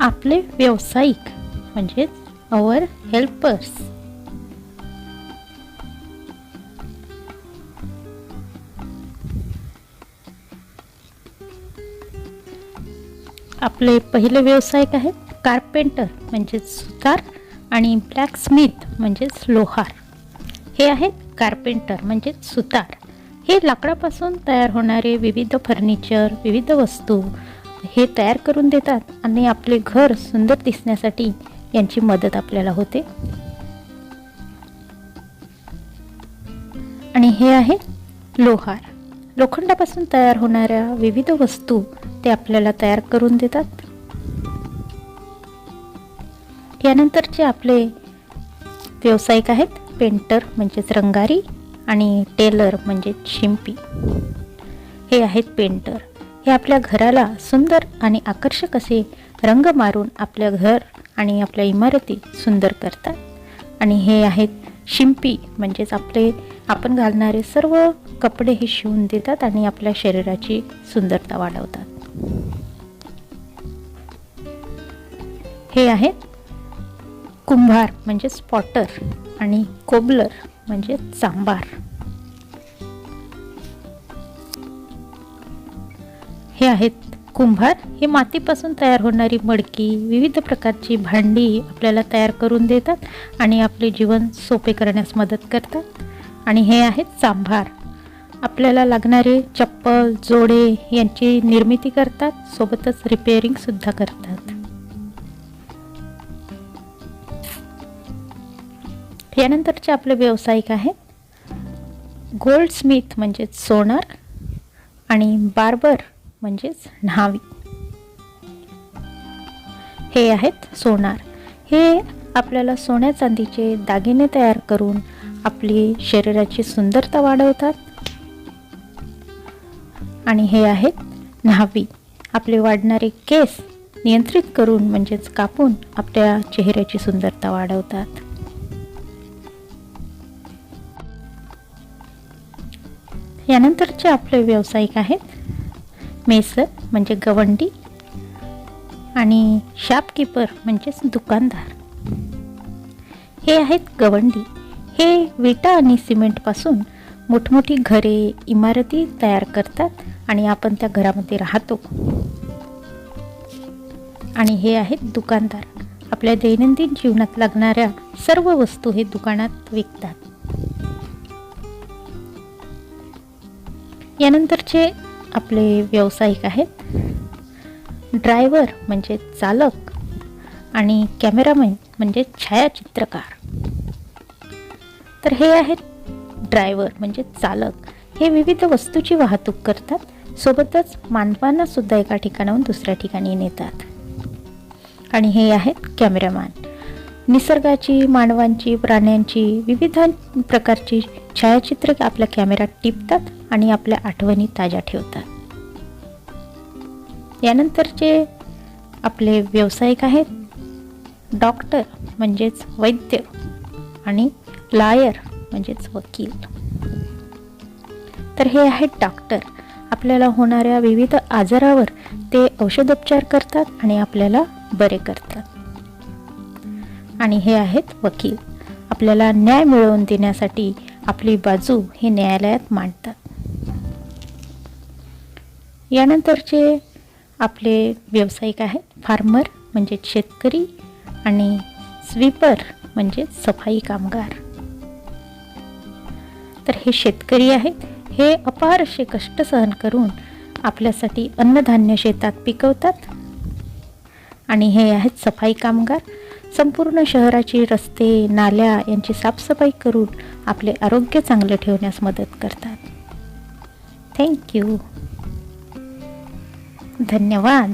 आपले व्यावसायिक म्हणजेच अवर हेल्पर्स आपले पहिले व्यावसायिक आहेत कार्पेंटर म्हणजेच सुतार आणि ब्लॅकस्मिथ म्हणजेच लोहार. हे आहेत कार्पेंटर म्हणजेच सुतार. हे लाकडापासून तयार होणारे विविध फर्निचर विविध वस्तू हे तयार करून देतात आणि आपले घर सुंदर दिसण्यासाठी यांची मदत आपल्याला होते. आणि हे आहे लोहार. लोखंडापासून तयार होणाऱ्या विविध वस्तू ते आपल्याला तयार करून देतात. यानंतरचे आपले व्यावसायिक आहेत पेंटर म्हणजेच रंगारी आणि टेलर म्हणजेच शिंपी. हे आहेत पेंटर. हे आपल्या घराला सुंदर आणि आकर्षक असे रंग मारून आपल्या घर आणि आपल्या इमारती सुंदर करतात. आणि हे आहेत शिंपी म्हणजेच आपले आपण घालणारे सर्व कपडे हे शिवून देतात आणि आपल्या शरीराची सुंदरता वाढवतात. हे आहेत कुंभार म्हणजे स्पॉटर आणि कोबलर म्हणजे चांबार हे आहेत कुंभार. हे मातीपासून तयार होणारी मडकी. विविध प्रकारची भांडी आपल्याला तयार करून देतात आणि आपले जीवन सोपे करण्यास मदत करतात. आणि हे आहेत चांभार आपल्याला लागणारे चप्पल जोडे यांची निर्मिती करतात. सोबतच रिपेअरिंगसुद्धा करतात. यानंतरचे आपले व्यावसायिक आहेत. गोल्ड स्मिथ म्हणजेच सोनार आणि बार्बर म्हणजेच न्हावी. हे आहेत सोनार. हे आपल्याला सोन्या चांदीचे दागिने तयार करून आपली शरीराची सुंदरता वाढवतात. आणि हे आहेत न्हावी. आपले वाढणारे केस नियंत्रित करून म्हणजेच कापून आपल्या चेहऱ्याची सुंदरता वाढवतात. यानंतरचे आपले व्यावसायिक आहेत मेसर म्हणजे गवंडी आणि शॉपकीपर म्हणजेच दुकानदार. हे आहेत गवंडी. हे विटा आणि सिमेंटपासून मोठमोठी घरे इमारती तयार करतात आणि आपण त्या घरामध्ये राहतो. आणि हे आहेत दुकानदार. आपल्या दैनंदिन जीवनात लागणाऱ्या सर्व वस्तू हे दुकानात विकतात. यानंतरचे आपले व्यावसायिक आहेत. ड्रायव्हर म्हणजे चालक आणि कॅमेरामॅन म्हणजे छायाचित्रकार. तर हे आहेत ड्रायव्हर म्हणजे चालक. हे विविध वस्तूची वाहतूक करतात. सोबतच मानवांनासुद्धा एका ठिकाणाहून दुसऱ्या ठिकाणी नेतात. आणि हे आहेत कॅमेरामॅन. निसर्गाची मानवांची प्राण्यांची विविध प्रकारची छायाचित्र आपल्या कॅमेऱ्यात टिपतात आणि आपल्या आठवणी ताज्या ठेवतात. यानंतरचे आपले व्यावसायिक आहेत. डॉक्टर म्हणजेच वैद्य आणि लायर म्हणजेच वकील. तर हे आहेत डॉक्टर. आपल्याला होणाऱ्या विविध आजारावर ते औषधोपचार करतात आणि आपल्याला बरे करतात. आणि हे आहेत वकील. आपल्याला न्याय मिळवून देण्यासाठी आपली बाजू हे न्यायालयात मांडतात. यानंतरचे आपले व्यावसायिक आहेत. फार्मर म्हणजे शेतकरी आणि स्वीपर म्हणजे सफाई कामगार. तर हे शेतकरी आहेत. हे अपार असे कष्ट सहन करून आपल्यासाठी अन्नधान्य शेतात पिकवतात. आणि हे आहेत सफाई कामगार. संपूर्ण शहराची रस्ते नाल्या यांची साफसफाई करून आपले आरोग्य चांगले ठेवण्यास मदत करतात. थँक्यू धन्यवाद.